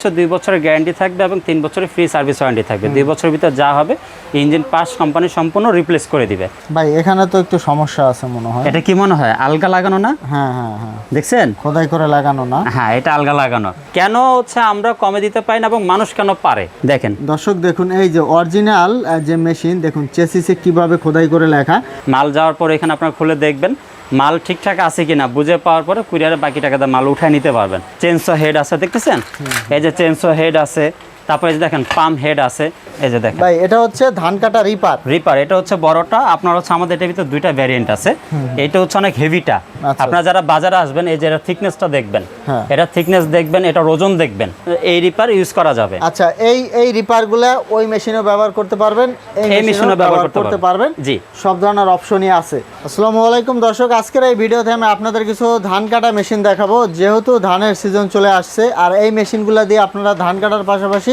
হচ্ছে দুই বছরের গ্যারান্টি থাকবে এবং তিন বছরের ফ্রি সার্ভিস ওয়ারেন্টি থাকবে। দুই বছরের ভিতর যা হবে ইঞ্জিন পাস কোম্পানি সম্পূর্ণ রিপ্লেস করে দিবে। ভাই এখানে তো একটু সমস্যা আছে মনে হয়। এটা কি মনে হয় আলগা লাগানো না? হ্যাঁ হ্যাঁ হ্যাঁ। দেখছেন? খোদাই করে লাগানো না। হ্যাঁ এটা আলগা লাগানো। কেন হচ্ছে আমরা কমে দিতে পারি না এবং মানুষ কেন পারে? দেখেন। দর্শক দেখুন এই যে অরিজিনাল যে মেশিন দেখুন চেসিসে কীভাবে খোদাই করে লেখা। মাল যাওয়ার পর এখানে আপনারা খুলে দেখবেন মাল ঠিকঠাক আছে কিনা বুঝে পাওয়ার পরে কুরিয়ারে বাকি টাকাতে মাল উঠায় নিতে পারবেন। চেনসো হেড আছে দেখতেছেন? এই যে চেনসো হেড আছে তারপরে যে দেখেন পাম্প হেড আছে এই যে দেখেন। ভাই এটা হচ্ছে ধান কাটা রিপার। রিপার এটা হচ্ছে বড়টা আপনার হচ্ছে আমাদের এটার ভিতরে দুইটা ভ্যারিয়েন্ট আছে। এটা হচ্ছে অনেক হেভিটা আচ্ছা। আপনারা যারা বাজারে আসবেন এই যে এটা থিকনেসটা দেখবেন। হ্যাঁ। এটা থিকনেস দেখবেন এটা ওজন দেখবেন। এই রিপার ইউজ করা যাবে। আচ্ছা এই এই রিপারগুলা ওই মেশিনেও ব্যবহার করতে পারবেন এই মেশিনেও ব্যবহার করতে। পারবেন। জি। সব ধরনের অপশনই আছে। আসসালামু আলাইকুম দর্শক আজকের এই ভিডিওতে আমি আপনাদের কিছু ধান কাটা মেশিন দেখাবো। যেহেতু ধানের সিজন চলে আসছে আর এই মেশিনগুলো দিয়ে আপনারা ধান কাটার পাশাপাশি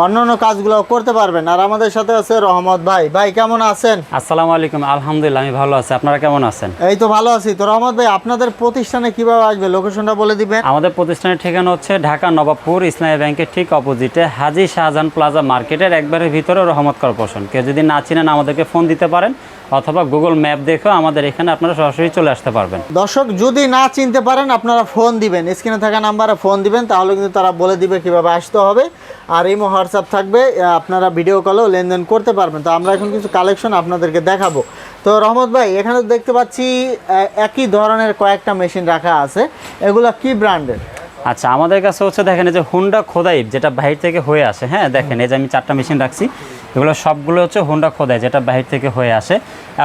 অন্যান্য কাজগুলো করতে পারবেন। আর আমাদের সাথে আছে রহমত ভাই। ভাই কেমন আছেন? আসসালামু আলাইকুম। আলহামদুলিল্লাহ আমি ভালো আছি। আপনারা কেমন আছেন? এই তো ভালো আছি। তো রহমত ভাই আপনাদের প্রতিষ্ঠানে কীভাবে আসবে? লোকেশনটা বলে দিবেন। আমাদের প্রতিষ্ঠানের ঠিকানা হচ্ছে ঢাকা নবাবপুর ইসলামী ব্যাংকের ঠিক অপোজিটে হাজি শাহজাহান প্লাজা মার্কেটের একবারের ভিতরে রহমত কর্পোরেশন। কেউ যদি না চিনেন আমাদেরকে ফোন দিতে পারেন অথবা গুগল ম্যাপ দেখেও আমাদের এখানে আপনারা সরাসরি চলে আসতে পারবেন। দর্শক যদি না চিনতে পারেন আপনারা ফোন দিবেন। স্ক্রিনে থাকা নাম্বারে ফোন দিবেন তাহলে কিন্তু তারা বলে দিবে কীভাবে আসতে হবে। আর ইমো হোয়াটসঅ্যাপ থাকবে আপনারা ভিডিও কলেও লেনদেন করতে পারবেন। তো আমরা এখন কিছু কালেকশন আপনাদেরকে দেখাবো। তো রহমত ভাই এখানে দেখতে পাচ্ছি একই ধরনের কয়েকটা মেশিন রাখা আছে। এগুলো কি ব্র্যান্ডের আচ্ছা আমাদের কাছে হচ্ছে দেখেন এই যে হুন্ডা খোদাই যেটা বাহির থেকে হয়ে আসে। হ্যাঁ দেখেন এই যে আমি চারটা মেশিন রাখছি। এগুলো সবগুলো হচ্ছে হুন্ডা খোদাই যেটা বাহির থেকে হয়ে আসে।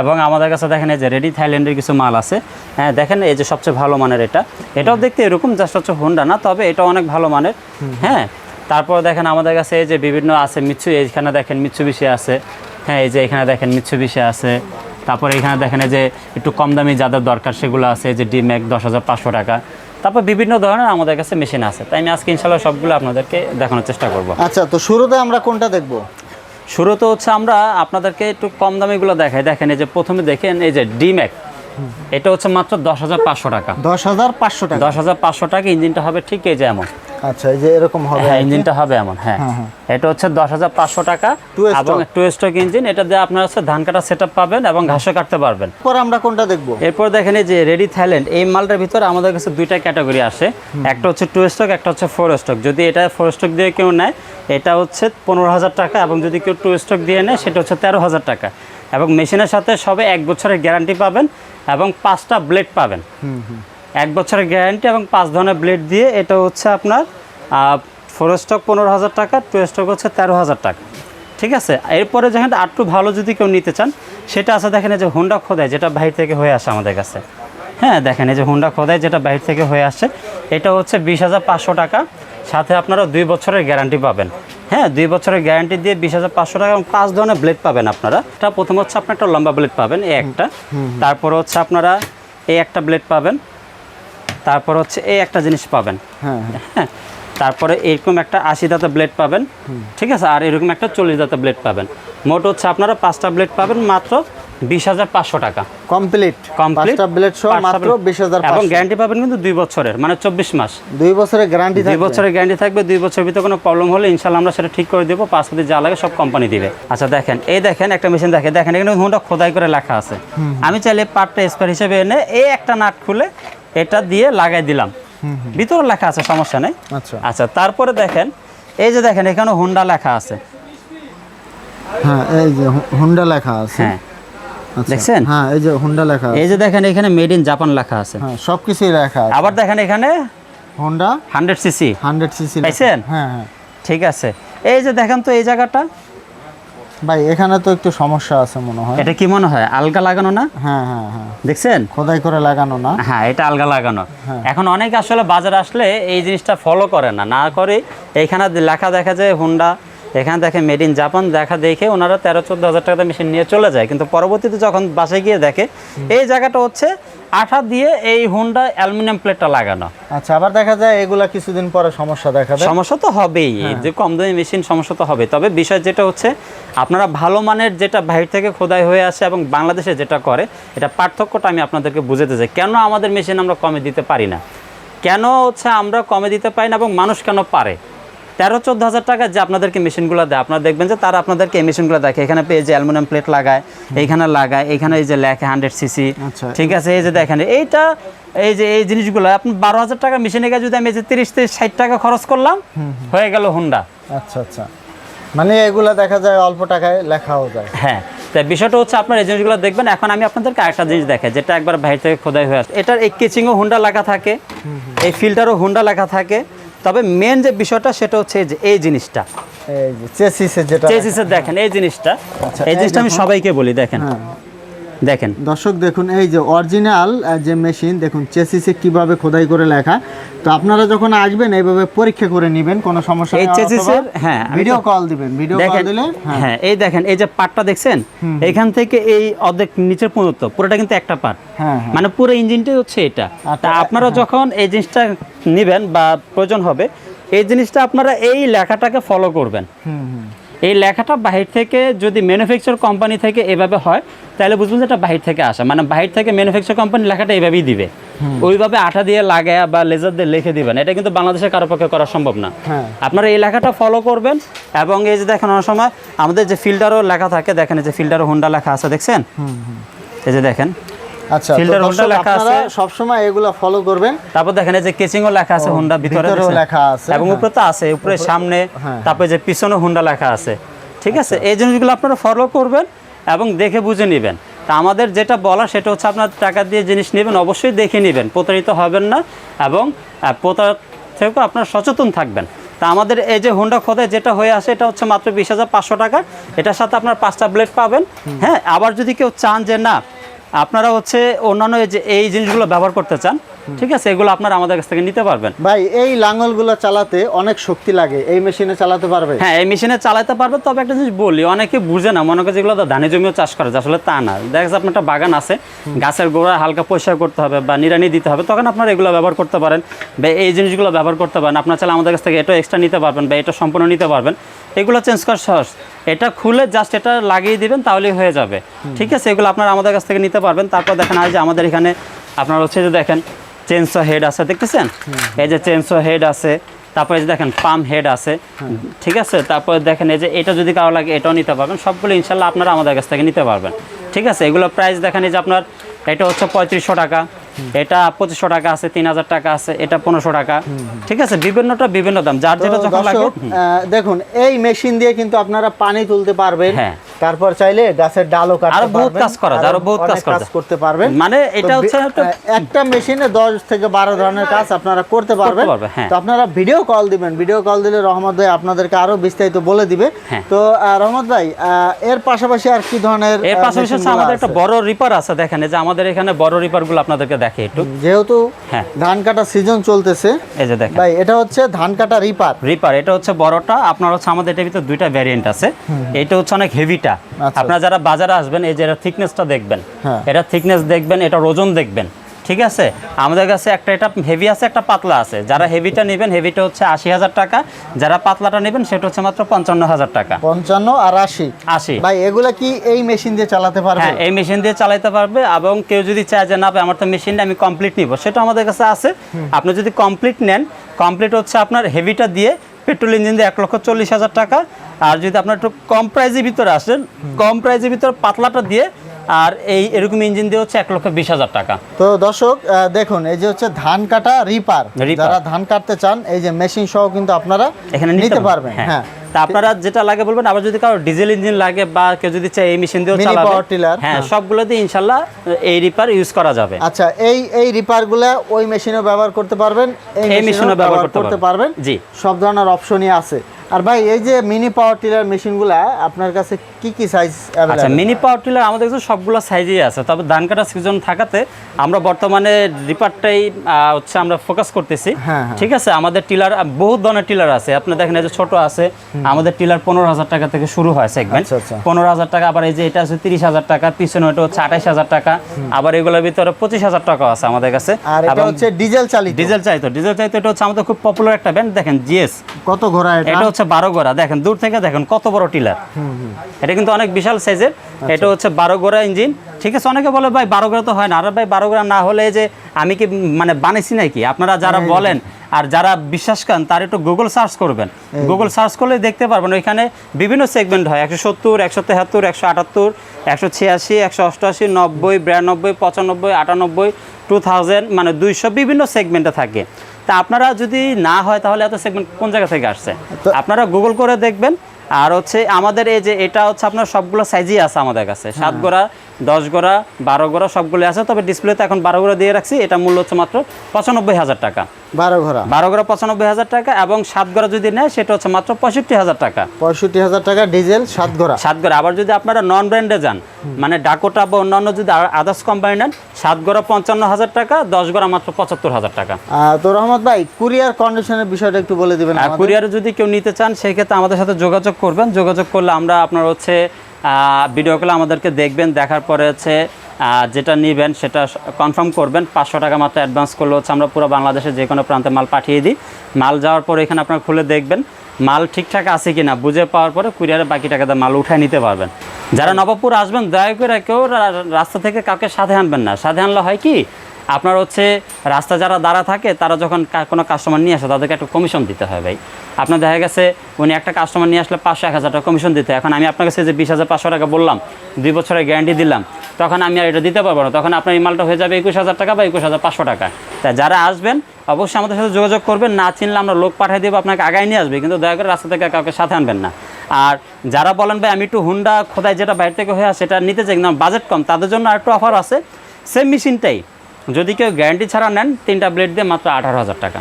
এবং আমাদের কাছে দেখেন এই যে রেডি থাইল্যান্ডের কিছু মাল আছে। হ্যাঁ দেখেন এই যে সবচেয়ে ভালো মানের এটা। এটাও দেখতে এরকম জাস্ট হচ্ছে হুন্ডা না তবে এটা অনেক ভালো মানের। হ্যাঁ তারপর দেখেন আমাদের কাছে এই যে বিভিন্ন আছে মিচ্ছু এইখানে দেখেন মিচ্ছু বিষে আছে। হ্যাঁ এই যে এখানে দেখেন মিচ্ছু বিষে আছে। তারপরে এখানে দেখেন এই যে একটু কম দামি যাদের দরকার সেগুলো আছে যে ডিম্যাক দশ হাজার পাঁচশো টাকা। তারপর বিভিন্ন ধরনের আমাদের কাছে মেশিন আছে। তাই আমি আজকে ইনশাল্লাহ সবগুলো আপনাদেরকে দেখানোর চেষ্টা করব। আচ্ছা তো শুরুতে আমরা কোনটা দেখব? শুরুতে হচ্ছে আমরা আপনাদেরকে একটু কম দামিগুলো দেখাই। দেখেন এই যে প্রথমে দেখেন এই যে ডিম্যাক এটা হচ্ছে মাত্র দশ হাজার পাঁচশো টাকা। দশ হাজার পাঁচশো টাকা। দশ হাজার পাঁচশো টাকা ইঞ্জিনটা হবে ঠিক এই যে এমন। আচ্ছা এই যে এরকম হবে হ্যাঁ ইঞ্জিনটা হবে এমন হ্যাঁ। হ্যাঁ, হ্যাঁ। এটা হচ্ছে দশ হাজার পাঁচশো টাকা এবং টু স্টক ইঞ্জিন এটা দিয়ে আপনার হচ্ছে ধান কাটা সেট পাবেন এবং ঘাসও কাটতে পারবেন। এরপর আমরা কোনটা দেখব? এরপর দেখেন এই যে রেডি থাইল্যান্ড এই মালটার ভিতরে আমাদের কাছে দুইটা ক্যাটাগরি আসে। একটা হচ্ছে টু স্টক একটা হচ্ছে ফোর স্টক যদি এটা ফোর স্টক দিয়ে কেউ নেয় এটা হচ্ছে পনেরো হাজার টাকা এবং যদি কেউ টু স্টক দিয়ে নেয় সেটা হচ্ছে তেরো হাজার টাকা। এবং মেশিনের সাথে সবে এক বছরের গ্যারান্টি পাবেন এবং পাঁচটা ব্লেড পাবেন। এক বছরের গ্যারান্টি এবং পাঁচ ধরনের ব্লেড দিয়ে এটা হচ্ছে আপনার ফোর স্টক পনেরো হাজার টাকা টু স্টক হচ্ছে তেরো হাজার টাকা। ঠিক আছে? এরপরে যেখানে আরটু ভালো যদি কেউ নিতে চান সেটা আছে দেখেন এই যে হুন্ডা খোদাই যেটা বাহির থেকে হয়ে আসে আমাদের কাছে। হ্যাঁ দেখেন এই যে হুন্ডা খোদাই যেটা বাহির থেকে হয়ে আসছে এটা হচ্ছে বিশ হাজার পাঁচশো টাকা। সাথে আপনারা দুই বছরের গ্যারান্টি পাবেন। হ্যাঁ দুই বছরের গ্যারান্টি দিয়ে বিশ হাজার পাঁচশো টাকা এবং পাঁচ ধরনের ব্লেড পাবেন আপনারা। এটা প্রথম হচ্ছে আপনার একটা লম্বা ব্লেড পাবেন এই একটা। তারপর হচ্ছে আপনারা এই একটা ব্লেড পাবেন। তারপর হচ্ছে এই একটা জিনিস পাবেন। হ্যাঁ। হ্যাঁ তারপরে এরকম একটা আশি দাঁতা ব্লেড পাবেন। ঠিক আছে? আর এরকম একটা চল্লিশ দাঁতা ব্লেড পাবেন। মোট হচ্ছে আপনারা পাঁচটা ব্লেড পাবেন মাত্র বিশ হাজার পাঁচশো টাকা। কমপ্লিট কমপ্লিট ব্লেড সহ মাত্র বিশ হাজার এবং গ্যারান্টি পাবেন কিন্তু দুই বছরের মানে চব্বিশ মাস। দুই বছরের গ্যারান্টি দুই থাকবে। বছরের গ্যারান্টি থাকবে দুই বছরের ভিতরে কোনো প্রবলেম হলে ইনশাল্লাহ আমরা সেটা ঠিক করে দেবো। পাসপোর্টে যা লাগে সব কোম্পানি দিবে। আচ্ছা দেখেন এই দেখেন একটা মেশিন দেখে দেখেন এখানে হুন্ডা খোদাই করে লেখা আছে। আমি চাইলে পার্টটা স্পেয়ার হিসেবে এনে এই একটা নাট খুলে এটা দিয়ে লাগাই দিলাম। ভিতরে লেখা আছে সমস্যা নেই। আচ্ছা। আচ্ছা তারপরে দেখেন এই যে দেখেন এখানে হুন্ডা লেখা আছে। হ্যাঁ এই যে হুন্ডা লেখা আছে। হ্যাঁ। আচ্ছা। দেখছেন? হ্যাঁ এই যে হুন্ডা লেখা এই যে দেখেন এখানে মেড ইন জাপান লেখা আছে। হ্যাঁ সব কিছুই লেখা আছে। আবার দেখেন এখানে Honda? Hundred CC. Hundred CC পাইছেন? হ্যাঁ হ্যাঁ। ঠিক আছে। এই যে দেখেন তো এই জায়গাটা ভাই এখানে তো একটু সমস্যা আছে মনে হয়। এটা কি মনে হয় আলগা লাগানো না? হ্যাঁ হ্যাঁ হ্যাঁ। দেখছেন? খোদাই করে লাগানো না। হ্যাঁ এটা আলগা লাগানো। হ্যাঁ। এখন অনেক আসলে বাজারে আসলে এই জিনিসটা ফলো করে না। না করে এইখানে লেখা দেখা যায় হুন্ডা এখানে দেখে মেড ইন জাপান দেখা দেখে ওনারা তেরো চোদ্দ হাজার টাকা মেশিন নিয়ে চলে যায়। কিন্তু পরবর্তীতে যখন বাসায় গিয়ে দেখে এই জায়গাটা হচ্ছে আঠা দিয়ে এই হুন্ডা অ্যালুমিনিয়াম প্লেটটা লাগানো। আচ্ছা আবার দেখা যায় এগুলা কিছুদিন পরে সমস্যা দেখা দেয়। সমস্যা তো হবেই এই যে কম দামি মেশিন সমস্যা তো হবে। তবে বিষয় যেটা হচ্ছে আপনারা ভালো মানের যেটা বাইরে থেকে খোদাই হয়ে আসে এবং বাংলাদেশে যেটা করে এটা পার্থক্যটা আমি আপনাদেরকে বুঝাতে চাই। কেন আমাদের মেশিন আমরা কমে দিতে পারি না? কেন হচ্ছে আমরা কমে দিতে পারি না এবং মানুষ কেন পারে? তেরো চোদ্দ হাজার টাকা যে আপনাদেরকে মেশিনগুলো দেয় আপনারা দেখবেন যে তারা আপনাদেরকে এই মেশিনগুলো দেখে। এখানে পেয়ে যে অ্যালুমিনিয়াম প্লেট লাগায় এইখানে লাগায় এখানে এই যে লেখে হান্ড্রেড সিসি আচ্ছা। ঠিক আছে? এই যে দেখেন এইটা এই যে এই জিনিসগুলো আপনি বারো হাজার টাকা মেশিনে গিয়ে যদি আমি এই যে তিরিশ তিরিশ ষাট টাকা খরচ করলাম হয়ে গেল হুন্ডা। আচ্ছা আচ্ছা। মানে এগুলা দেখা যায় অল্প টাকায় লেখাও যায়। হ্যাঁ তাই বিষয়টা হচ্ছে আপনার এই জিনিসগুলো দেখবেন এখন আমি আপনাদেরকে আরেকটা জিনিস দেখে যেটা একবার বাইরে থেকে খোদাই হয়ে আসে। এটার এই কেচিংও হুন্ডা লেখা থাকে এই ফিল্টারও হুন্ডা লেখা থাকে। তবে মেন যে বিষয়টা সেটা হচ্ছে এই যে এই জিনিসটা। এই যে চেসিসের যেটা চেসিসের দেখেন এই জিনিসটা। আচ্ছা, এই এই জিনিসটা আমি সবাইকে বলি দেখেন। হ্যাঁ। দেখেন। দর্শক দেখুন এই যে অরিজিনাল যে মেশিন দেখুন চেসিসে কীভাবে খোদাই করে লেখা। তো আপনারা যখন আসবেন এইভাবে পরীক্ষা করে নেবেন কোনো সমস্যা এই চেসিসের হ্যাঁ ভিডিও কল দিবেন ভিডিও কল দিলে হ্যাঁ। হ্যাঁ এই দেখেন এই যে পার্টটা দেখছেন? এখান থেকে এই অর্ধেক নিচের পর্যন্ত পুরোটা কিন্তু একটা পার্ট হ্যাঁ হ্যাঁ। মানে পুরো ইঞ্জিনটাই হচ্ছে এটা। আচ্ছা, তা আপনারা যখন এই জিনিসটা নেবেন বা প্রয়োজন হবে এই জিনিসটা আপনারা এই লেখাটাকে ফলো করবেন। হুম হুম। এই লেখাটা বাহির থেকে যদি ম্যানুফ্যাকচার কোম্পানি থেকে এভাবে হয় তাহলে বুঝবেন যে এটা বাহির থেকে আসা। মানে বাহির থেকে ম্যানুফ্যাকচার কোম্পানি লেখাটা এভাবেই দিবে। ওইভাবে আঠা দিয়ে লাগায়া বা লেজার দিয়ে লিখে দিবেন। এটা কিন্তু বাংলাদেশে কারও পক্ষে করা সম্ভব না। হ্যাঁ। আপনারা এই লেখাটা ফলো করবেন এবং এই যে দেখেন অনেক সময় আমাদের যে ফিল্টারও লেখা থাকে দেখেন এই যে ফিল্টারও হোন্ডা লেখা আছে দেখছেন? এই যে দেখেন। আচ্ছা দর্শক, Honda লেখা আছে। সবসময় এগুলো ফলো করবেন। তারপর দেখেন এই যে কেচিংও লেখা আছে হোন্ডা ভিতরে লেখা আছে, এবং হ্যাঁ। উপরে তো আছে উপরে সামনে হ্যাঁ। তারপরে যে পিছনে হোন্ডা লেখা আছে। ঠিক আছে? এই জিনিসগুলো আপনারা ফলো করবেন এবং দেখে বুঝে নেবেন। তা আমাদের যেটা বলা সেটা হচ্ছে আপনার টাকা দিয়ে জিনিস নেবেন অবশ্যই দেখে নেবেন প্রতারিত হবেন না এবং আহ, প্রতারক থেকেও আপনার সচেতন থাকবেন। তা আমাদের এই যে হোন্ডা খোদায় যেটা হয়ে আসে এটা হচ্ছে মাত্র বিশ হাজার পাঁচশো টাকা। এটার সাথে আপনার পাঁচটা ব্লেড পাবেন। হ্যাঁ আবার যদি কেউ চান যে না আপনারা হচ্ছে অন্যান্য যে এই জিনিসগুলো ব্যবহার করতে চান ঠিক আছে এগুলো আপনারা আমাদের কাছ থেকে নিতে পারবেন। ভাই এই লাঙ্গলগুলো চালাতে অনেক শক্তি লাগে এই মেশিনে চালাতে পারবে? হ্যাঁ এই মেশিনে চালাতে পারবে তবে একটা জিনিস বলি অনেকে বুঝে না মনে করে যেগুলো ধানে জমিও চাষ করে যায়, আসলে তা না। দেখা যাচ্ছে আপনার একটা বাগান আছে গাছের গোড়া হালকা পরিষ্কার করতে হবে বা নিরানি দিতে হবে তখন আপনারা এগুলো ব্যবহার করতে পারেন বা এই জিনিসগুলো ব্যবহার করতে পারেন। আপনার চাইলে আমাদের কাছ থেকে এটা এক্সট্রা নিতে পারবেন বা এটা সম্পূর্ণ নিতে পারবেন। এগুলো চেঞ্জ করা সহজ। এটা খুলে জাস্ট এটা লাগিয়ে দিবেন তাহলেই হয়ে যাবে। ঠিক আছে? এগুলো আপনারা আমাদের কাছ থেকে নিতে পারবেন। তারপর দেখেন আজ যে আমাদের এখানে আপনার হচ্ছে যে দেখেন চেঞ্জো হেড আছে দেখতেছেন? এই যে চেঞ্জো হেড আছে তারপরে যে দেখেন পাম হেড আছে। ঠিক আছে? তারপরে দেখেন এই যে এটা যদি কারও লাগে এটাও নিতে পারবেন। সবগুলো ইনশাল্লাহ আপনারা আমাদের কাছ থেকে নিতে পারবেন। ঠিক আছে? এগুলো প্রাইস দেখেন এই যে আপনার এটা হচ্ছে পঁয়ত্রিশশো টাকা। এটা পঁচিশশো টাকা আছে তিন হাজার টাকা আছে এটা পনেরোশো টাকা। ঠিক আছে বিভিন্নটা বিভিন্ন দাম। যার যেটা যখন লাগে দেখুন এই মেশিন দিয়ে কিন্তু আপনারা পানি তুলতে পারবেন। হ্যাঁ। তারপর চাইলে গাছের ডালও কাটতে আরও বহুত পারবেন, কাজ করা যায়, আরও বহুত কাজ করা করতে পারবেন। মানে এটা হচ্ছে একটা- মেশিনে দশ থেকে বারো ধরনের কাজ আপনারা করতে পারবেন। হ্যাঁ। তো আপনারা ভিডিও কল দিবেন। ভিডিও কল দিলে রহমত ভাই আপনাদেরকে আরও বিস্তারিত বলে দিবে। হ্যাঁ। তো রহমত ভাই এর পাশাপাশি আর কি ধরনের এর পাশাপাশি আমাদের একটা বড় রিপার আছে দেখেন যে আমাদের এখানে বড় রিপারগুলো আপনাদেরকে দেখে একটু। যেহেতু হ্যাঁ। ধান কাটা সিজন চলতেছে এই যে দেখেন। ভাই এটা হচ্ছে ধান কাটা রিপার রিপার এটা হচ্ছে বড়টা আপনার হচ্ছে আমাদের এটার ভিতরে দুইটা ভ্যারিয়েন্ট আছে। এটা হচ্ছে অনেক হেভিটা আচ্ছা। আপনারা যারা বাজারে আসবেন এই যে এটা থিকনেসটা দেখবেন। হ্যাঁ। এটা থিকনেস দেখবেন এটা ওজন দেখবেন। ঠিক আছে? আমাদের কাছে একটা এটা হেভি আছে একটা পাতলা আছে। যারা হেভিটা নেবেন হেভিটা হচ্ছে আশি হাজার টাকা। যারা পাতলাটা নেবেন সেটা হচ্ছে মাত্র পঞ্চান্ন হাজার টাকা। পঞ্চান্ন আর আশি। আশি। ভাই এগুলো কি এই মেশিন দিয়ে চালাতে পারবে? হ্যাঁ এই মেশিন দিয়ে চালাতে পারবে এবং কেউ যদি চায় যে না আমার তো মেশিনটা আমি কমপ্লিট নিব। সেটা আমাদের কাছে আছে। আপনি যদি কমপ্লিট নেন কমপ্লিট হচ্ছে আপনার হেভিটা দিয়ে পেট্রোল ইঞ্জিন দিয়ে এক লক্ষ চল্লিশ হাজার টাকা। আর যদি আপনার একটু কম প্রাইজের ভিতরে আসেন কম প্রাইজের ভিতরে পাতলাটা দিয়ে আর এই এরকম ইঞ্জিন দিয়ে হচ্ছে এক লক্ষ বিশ হাজার টাকা। তো দর্শক দেখুন এই যে হচ্ছে ধান কাটা রিপার রিপার। যারা ধান কাটতে চান এই যে মেশিন সহ কিন্তু আপনারা এখানে নিতে পারবেন। হ্যাঁ। তা আপনারা যেটা লাগে বলবেন আবার যদি কারও ডিজেল ইঞ্জিন লাগে বা কেউ যদি চায় এই মেশিন দিয়েও চালাবে পাওয়ার টিলার হ্যাঁ হ্যাঁ। সবগুলো দিয়ে ইনশাল্লাহ এই রিপার ইউজ করা যাবে আচ্ছা এই এই রিপারগুলো ওই মেশিনেও ব্যবহার করতে পারবেন এই মেশিনেও ব্যবহার করতে। পারবেন জি। সব ধরনের অপশনই আছে আর ভাই এই যে মিনি পাওয়ার টিলার মেশিনগুলা আপনার কাছে কি কি সাইজ আচ্ছা মিনি পাওয়ার টিলার আমাদের কাছে সবগুলো সাইজেই আছে। তবে ধান কাটা সিজন থাকাতে আমরা বর্তমানে রিপারটাই হচ্ছে আমরা ফোকাস করতেছি। হ্যাঁ, হ্যাঁ। ঠিক আছে? আমাদের টিলার বহুত ধরনের টিলার আছে। আপনি দেখেন এই যে ছোট আছে আমাদের টিলার পনেরো হাজার টাকা থেকে শুরু হয় সেগমেন্ট আচ্ছা, আচ্ছা। পনেরো হাজার টাকা আবার এই যে এটা আছে তিরিশ হাজার টাকা পিছনে ওটা হচ্ছে আঠাইশ হাজার টাকা। আবার এগুলোর ভিতরে পঁচিশ হাজার টাকা আছে আমাদের কাছে। আর এটা হচ্ছে ডিজেল চালিত। ডিজেল চাইতো ডিজেল চাইতো এটা হচ্ছে আমাদের খুব পপুলার একটা ব্যান্ড দেখেন জিএস কত ঘোড়া এটা? এটা হচ্ছে বারো গোড়া। দেখেন দূর থেকে দেখেন কত বড় টিলার। এটা কিন্তু অনেক বিশাল সাইজের। আচ্ছা। এটা হচ্ছে বারো গোড়া ইঞ্জিন। ঠিক আছে অনেকে বলে ভাই বারো গোড়া তো হয় না। আরে ভাই বারো গোড়া না হলে যে আমি কি মানে বানাইছি নাকি? আপনারা যারা বলেন আর যারা বিশ্বাস করেন তার একটু গুগল সার্চ করবেন। গুগল সার্চ করলে দেখতে পারবেন ওইখানে বিভিন্ন সেগমেন্ট হয়। একশো সত্তর একশো তেহাত্তর একশো আটাত্তর একশো ছিয়াশি একশো অষ্টআশি নব্বই বিরানব্বই পঁচানব্বই আটানব্বই টু থাউজেন্ড মানে দুইশো বিভিন্ন সেগমেন্টে থাকে। তা আপনারা যদি না হয় তাহলে এত সেগমেন্ট কোন জায়গা থেকে আসছে? তো- আপনারা গুগল করে দেখবেন। আর হচ্ছে আমাদের এই যে এটা হচ্ছে আপনার সবগুলো সাইজই আছে আমাদের কাছে। সাত গোড়া দশ গোড়া বারো গোড়া সবগুলো আছে তবে ডিসপ্লেতে এখন বারো গোড়া দিয়ে রাখছি। এটা মূল্য হচ্ছে মাত্র পঁচানব্বই হাজার টাকা। বারো ঘোড়া বারো গোড়া পঁচানব্বই হাজার টাকা এবং সাত গোড়া যদি নেয় সেটা হচ্ছে মাত্র পঁয়ষট্টি হাজার টাকা। পঁয়ষট্টি হাজার টাকা ডিজেল সাত ঘোড়া সাত গোড়া। আবার যদি আপনারা নন ব্র্যান্ডে যান মানে ডাকোটা বা অন্যান্য যদি আদার্স কোম্পানি নেন সাত গোড়া পঞ্চান্ন হাজার টাকা দশ গোড়া মাত্র পঁচাত্তর হাজার টাকা তো রহমত ভাই কুরিয়ার কন্ডিশনের বিষয়টা একটু বলে দেবেন। কুরিয়ারে যদি কেউ নিতে চান সেই ক্ষেত্রে আমাদের সাথে যোগাযোগ করবেন। যোগাযোগ করলে আমরা আপনার হচ্ছে ভিডিও কলে আমাদেরকে দেখবেন, দেখার পরে হচ্ছে যেটা নেবেন সেটা কনফার্ম করবেন। পাঁচশো টাকা মাত্র অ্যাডভান্স করলে হচ্ছে আমরা পুরো বাংলাদেশে যে কোনো প্রান্তে মাল পাঠিয়ে দিই। মাল যাওয়ার পরে এখানে আপনার খুলে দেখবেন, মাল ঠিকঠাক আছে কি না বুঝে পাওয়ার পরে কুরিয়ারে বাকি টাকা দিয়ে মাল উঠায় নিতে পারবেন। যারা নবাবপুর আসবেন, দয়া করে কেউ রাস্তা থেকে কাউকে সাথে আনবেন না। সাথে আনলে হয় কি আপনার হচ্ছে রাস্তা যারা দাঁড়া থাকে, তারা যখন কোনো কাস্টমার নিয়ে আসে, তাদেরকে একটা কমিশন দিতে হয় ভাই। আপনার দেখা গেছে, উনি একটা কাস্টমার নিয়ে আসলে পাঁচশো, এক হাজার টাকা কমিশন দিতে। এখন আমি আপনার কাছে যে বিশ হাজার, পাঁচশো টাকা বললাম, দুই বছরের গ্যারান্টি দিলাম, তখন আমি আর এটা দিতে পারব না। তখন আপনার এই মালটা হয়ে যাবে একুশ হাজার টাকা বা একুশ হাজার পাঁচশো টাকা। তাই যারা আসবেন, অবশ্যই আমাদের সাথে যোগাযোগ করবেন। না চিনলে আমরা লোক পাঠিয়ে দেবো, আপনাকে আগায় নিয়ে আসবে। কিন্তু দয়া করে রাস্তা থেকে কাউকে সাথে আনবেন না। আর যারা বলেন, ভাই, আমি একটু হুন্ডা খোদাই যেটা বাইরে থেকে হয়ে আসে সেটা নিতে চাই না বাজেট কম। তাদের জন্য আরেকটু অফার আছে। সেম মেশিনটাই যদি কেউ গ্যারান্টি ছাড়া নেন তিনটা ব্লেড দিয়ে মাত্র আঠারো হাজার টাকা।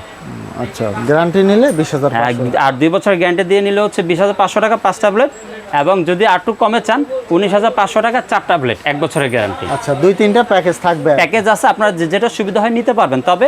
আচ্ছা গ্যারান্টি নিলে বিশ হাজার হ্যাঁ, আর দুই বছর গ্যারান্টি দিয়ে নিলে হচ্ছে বিশ হাজার পাঁচশো টাকা পাঁচটা ব্লেড এবং যদি আরটু কমে চান উনিশ হাজার পাঁচশো টাকা চারটা ব্লেড এক বছরের গ্যারান্টি আচ্ছা দুই তিনটা প্যাকেজ থাকবে। প্যাকেজ আছে আপনার যেটা সুবিধা হয় নিতে পারবেন তবে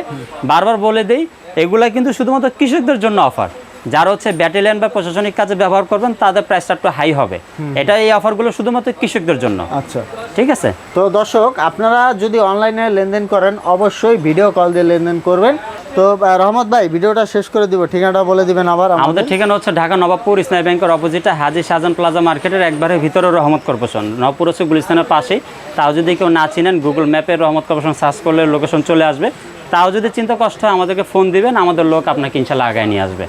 বারবার বলে দিই এগুলা কিন্তু শুধুমাত্র কৃষকদের জন্য অফার যারা হচ্ছে ব্যাটেলিয়ান বা প্রশাসনিক কাজে ব্যবহার করবেন তাদের প্রাইসটা একটু হাই হবে। এটা এই অফারগুলো শুধুমাত্র কৃষকদের জন্য। আচ্ছা। ঠিক আছে? তো দর্শক আপনারা যদি অনলাইনে লেনদেন করেন অবশ্যই ভিডিও কল দিয়ে লেনদেন করবেন। তো রহমত ভাই ভিডিওটা শেষ করে দিব। ঠিকানাটা বলে দিবেন আবার আমাদের। ঠিকানা হচ্ছে ঢাকা নবাবপুর ইসলামী ব্যাংকের অপোজিটে হাজি শাহজান প্লাজা মার্কেটের একবারে ভিতরে রহমত কর্পোরেশন। নবপুর হচ্ছে গুলিস্তানের পাশেই। তাও যদি কেউ না চিনেন গুগল ম্যাপে রহমত কর্পোরেশন সার্চ করলে লোকেশন চলে আসবে। তাও যদি চিন্তা কষ্ট হয় আমাদেরকে ফোন দিবেন আমাদের লোক আপনাকে ইনশাল্লাহ আগায় নিয়ে আসবে।